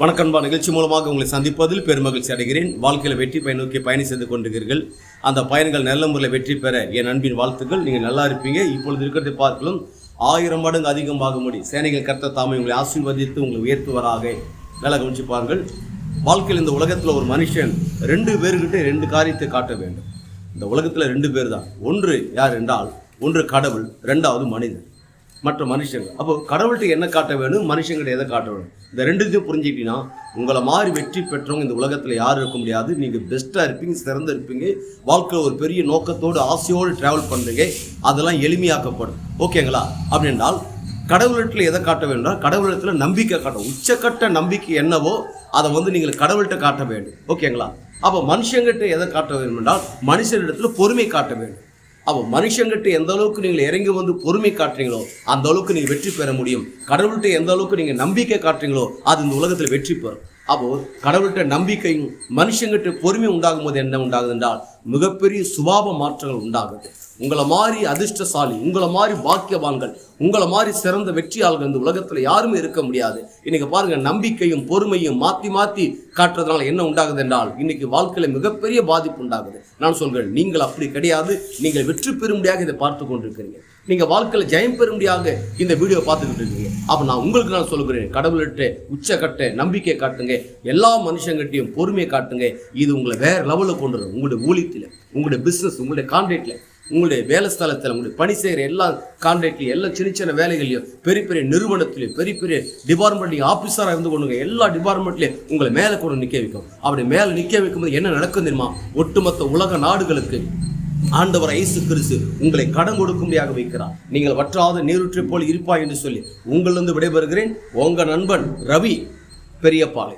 வணக்கம்பா நிகழ்ச்சி மூலமாக உங்களை சந்திப்பதில் பெருமகிழ்ச்சி அடைகிறேன். வாழ்க்கையில் வெற்றி பயன் நோக்கி பயணம் செய்து கொண்டிருக்கிறீர்கள். அந்த பயணங்கள் நல்ல முறையில் வெற்றி பெற என் அன்பின் வாழ்த்துக்கள். நீங்கள் நல்லா இருப்பீங்க. இப்பொழுது இருக்கிறதை பார்க்கலாம் ஆயிரம் மடங்கு அதிகமாகும்படி சேனைகள் கர்த்த தாமை உங்களை ஆசீர்வதித்து உங்களை உயர்த்துவராக. நல்லா கவனிச்சுப்பார்கள் பாருங்கள். வாழ்க்கையில் இந்த உலகத்தில் ஒரு மனுஷன் ரெண்டு பேர்கிட்ட ரெண்டு காரியத்தை காட்ட வேண்டும். இந்த உலகத்தில் ரெண்டு பேர் தான் ஒன்று யார் என்றால் ஒன்று கடவுள் ரெண்டாவது மனிதன். மற்ற மனுஷங்க அப்போ கடவுள்கிட்ட என்ன காட்ட வேணும்? மனுஷங்கிட்ட எதை காட்ட வேணும்? இந்த ரெண்டுத்தையும் புரிஞ்சுக்கிட்டீங்கன்னா உங்களை மாதிரி வெற்றி பெற்றவங்க இந்த உலகத்தில் யாரும் இருக்க முடியாது. நீங்கள் பெஸ்ட்டாக இருப்பீங்க சிறந்து இருப்பீங்க. வாழ்க்கையில் ஒரு பெரிய நோக்கத்தோடு ஆசையோடு ட்ராவல் பண்ணுறீங்க அதெல்லாம் எளிமையாக்கப்படும். ஓகேங்களா அப்படின்னால் கடவுளத்தில் எதை காட்ட வேண்டாம் கடவுளத்தில் நம்பிக்கை காட்டும் உச்சக்கட்ட நம்பிக்கை என்னவோ அதை வந்து நீங்கள் கடவுள்கிட்ட காட்ட வேண்டும். ஓகேங்களா அப்போ மனுஷங்கிட்ட எதை காட்ட வேண்டும் என்றால் மனுஷனிடத்தில் பொறுமை காட்ட வேண்டும். அப்போ மனுஷங்கிட்ட எந்த அளவுக்கு நீங்கள் இறங்கி வந்து பொறுமை காட்டுறீங்களோ அந்த அளவுக்கு நீங்கள் வெற்றி பெற முடியும். கடவுள்கிட்ட எந்த அளவுக்கு நீங்கள் நம்பிக்கை காட்டுறீங்களோ அது இந்த உலகத்தில் வெற்றி பெறும். அப்போது கடவுள்கிட்ட நம்பிக்கையும் மனுஷங்கிட்ட பொறுமை உண்டாகும் போது என்ன உண்டாகுது என்றால் மிகப்பெரிய சுபாவ மாற்றங்கள் உண்டாகுது. உங்களை மாதிரி அதிர்ஷ்டசாலி உங்களை மாதிரி பாக்கியவான்கள் உங்களை மாதிரி சிறந்த வெற்றியாளர்கள் இந்த உலகத்தில் யாருமே இருக்க முடியாது. இன்னைக்கு பாருங்க நம்பிக்கையும் பொறுமையும் மாற்றி மாற்றி காட்டுறதுனால என்ன உண்டாகுது என்றால் இன்னைக்கு வாழ்க்கையில் மிகப்பெரிய பாதிப்பு உண்டாகுது. நான் சொல்கிறேன் நீங்கள் அப்படி கிடையாது. நீங்கள் வெற்றி பெறும்படியாக இதை பார்த்து கொண்டிருக்கிறீங்க. நீங்க வாழ்க்கையில் ஜெயம் பெறும்படியாக இந்த வீடியோ பார்த்துக்கிட்டு இருக்கீங்க. அப்போ நான் உங்களுக்கு நான் சொல்கிறேன் கடவுள்கிட்ட உச்சக்கட்ட நம்பிக்கை காட்டுங்க. எல்லா மனுஷங்கிட்டையும் பொறுமையை காட்டுங்க. இது உங்களை வேறு லெவலில் கொண்டு வரும். உங்களுடைய ஊழியத்தில் உங்களுடைய பிஸ்னஸ் உங்களுடைய கான்டாக்டில் உங்களுடைய வேலை ஸ்தலத்தில் உங்களுடைய பணி செய்கிற எல்லா கான்ட்ராக்ட்லையும் எல்லா சின்ன சின்ன வேலைகளையும் பெரிய பெரிய நிறுவனத்திலையும் பெரிய பெரிய டிபார்ட்மெண்ட்லையும் ஆஃபீஸராக இருந்து கொண்டுங்க எல்லா டிபார்ட்மெண்ட்லையும் உங்களை மேலே கொண்டு நிற்க வைக்கும். அப்படி மேலே நிற்க வைக்கும்போது என்ன நடக்கும் தெரியுமா? ஒட்டுமொத்த உலக நாடுகளுக்கு ஆண்டவர் ஐசு கிறிஸ்து உங்களை கடன் கொடுக்கும்படியாக வைக்கிறார். நீங்கள் வற்றாத நீருற்றை போல் இருப்பாய் என்று சொல்லி உங்களிருந்து விடைபெறுகிறேன். உங்கள் நண்பன் ரவி பெரியப்பாளை.